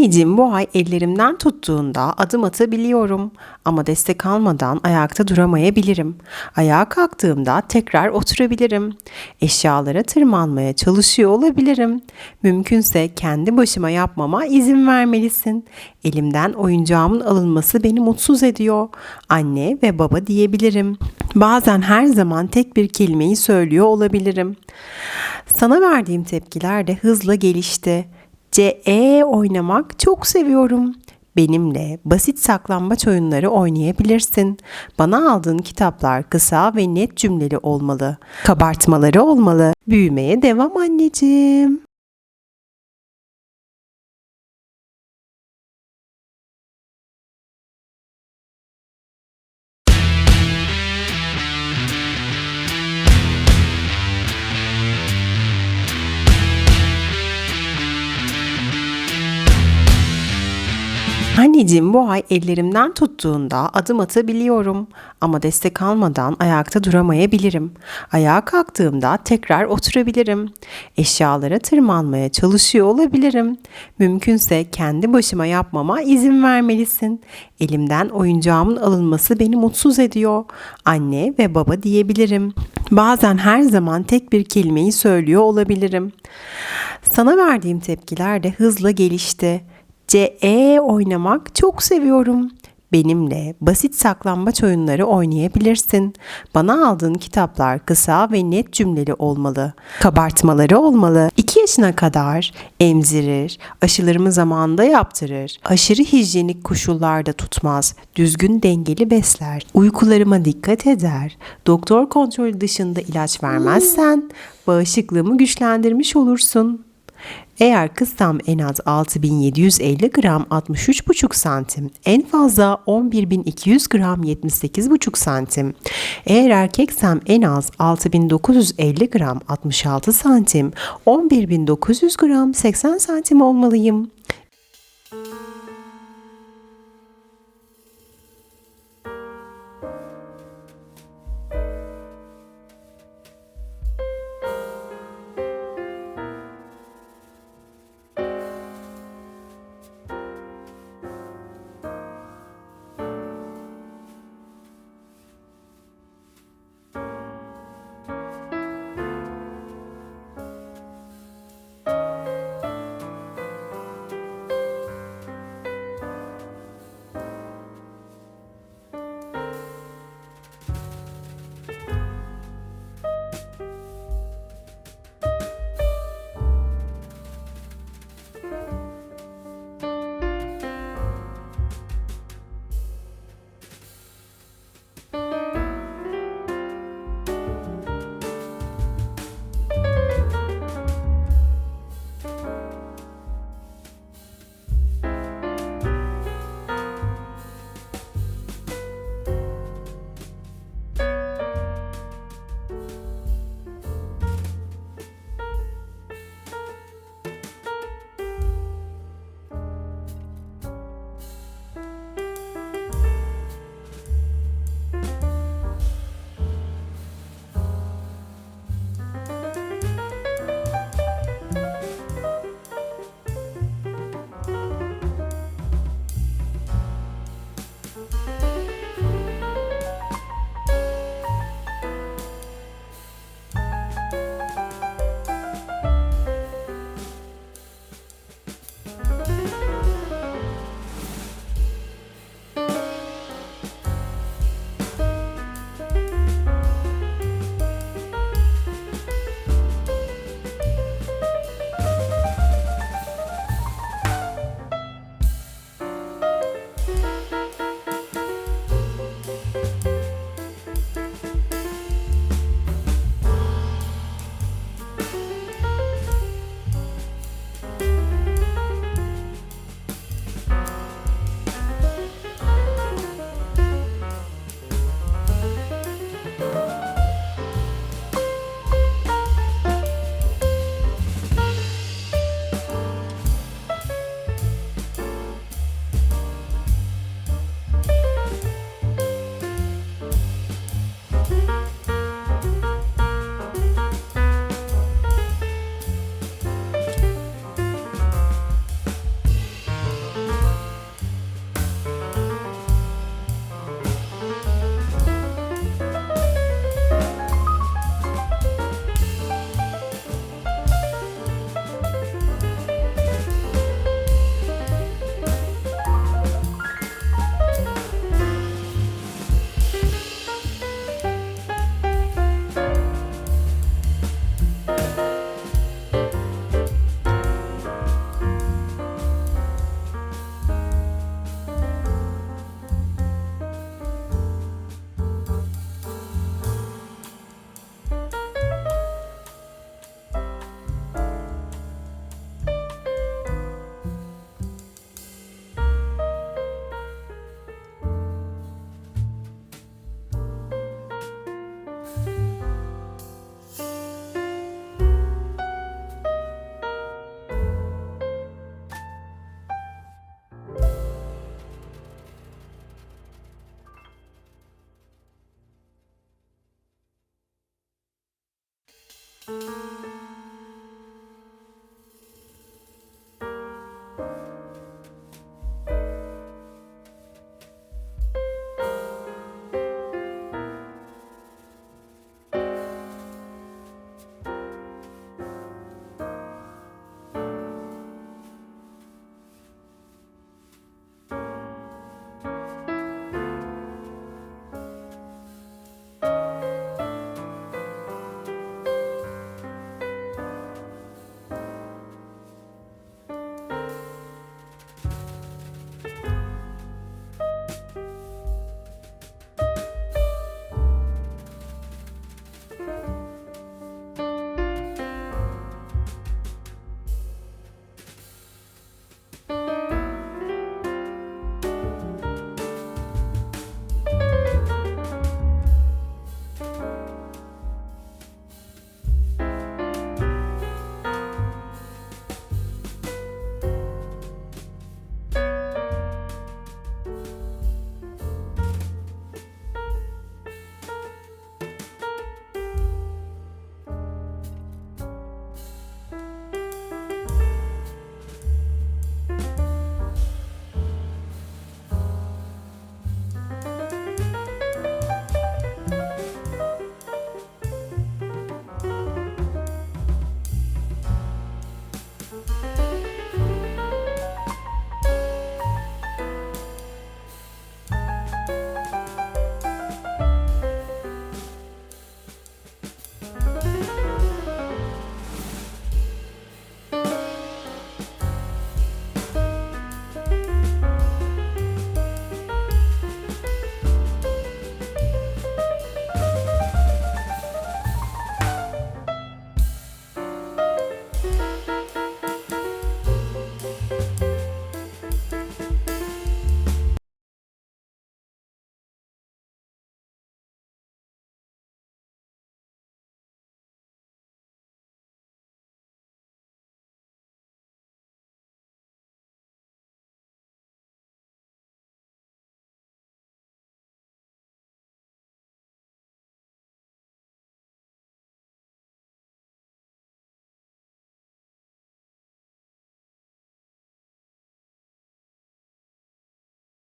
Anneciğim bu ay ellerimden tuttuğunda adım atabiliyorum ama destek almadan ayakta duramayabilirim. Ayağa kalktığımda tekrar oturabilirim. Eşyalara tırmanmaya çalışıyor olabilirim. Mümkünse kendi başıma yapmama izin vermelisin. Elimden oyuncağımın alınması beni mutsuz ediyor. Anne ve baba diyebilirim. Bazen her zaman tek bir kelimeyi söylüyor olabilirim. Sana verdiğim tepkiler de hızla gelişti. CE oynamak çok seviyorum. Benimle basit saklambaç oyunları oynayabilirsin. Bana aldığın kitaplar kısa ve net cümleli olmalı. Kabartmaları olmalı. Büyümeye devam anneciğim. Anneciğim bu ay ellerimden tuttuğunda adım atabiliyorum ama destek almadan ayakta duramayabilirim. Ayağa kalktığımda tekrar oturabilirim. Eşyalara tırmanmaya çalışıyor olabilirim. Mümkünse kendi başıma yapmama izin vermelisin. Elimden oyuncağımın alınması beni mutsuz ediyor. Anne ve baba diyebilirim. Bazen her zaman tek bir kelimeyi söylüyor olabilirim. Sana verdiğim tepkiler de hızla gelişti. CE oynamak çok seviyorum. Benimle basit saklambaç oyunları oynayabilirsin. Bana aldığın kitaplar kısa ve net cümleli olmalı. Kabartmaları olmalı. 2 yaşına kadar emzirir, aşılarımı zamanında yaptırır. Aşırı hijyenik koşullarda tutmaz. Düzgün dengeli besler. Uykularıma dikkat eder. Doktor kontrolü dışında ilaç vermezsen bağışıklığımı güçlendirmiş olursun. Eğer kızsam en az 6750 gram 63,5 santim, en fazla 11200 gram 78,5 santim. Eğer erkeksem en az 6950 gram 66 santim, 11900 gram 80 santim olmalıyım.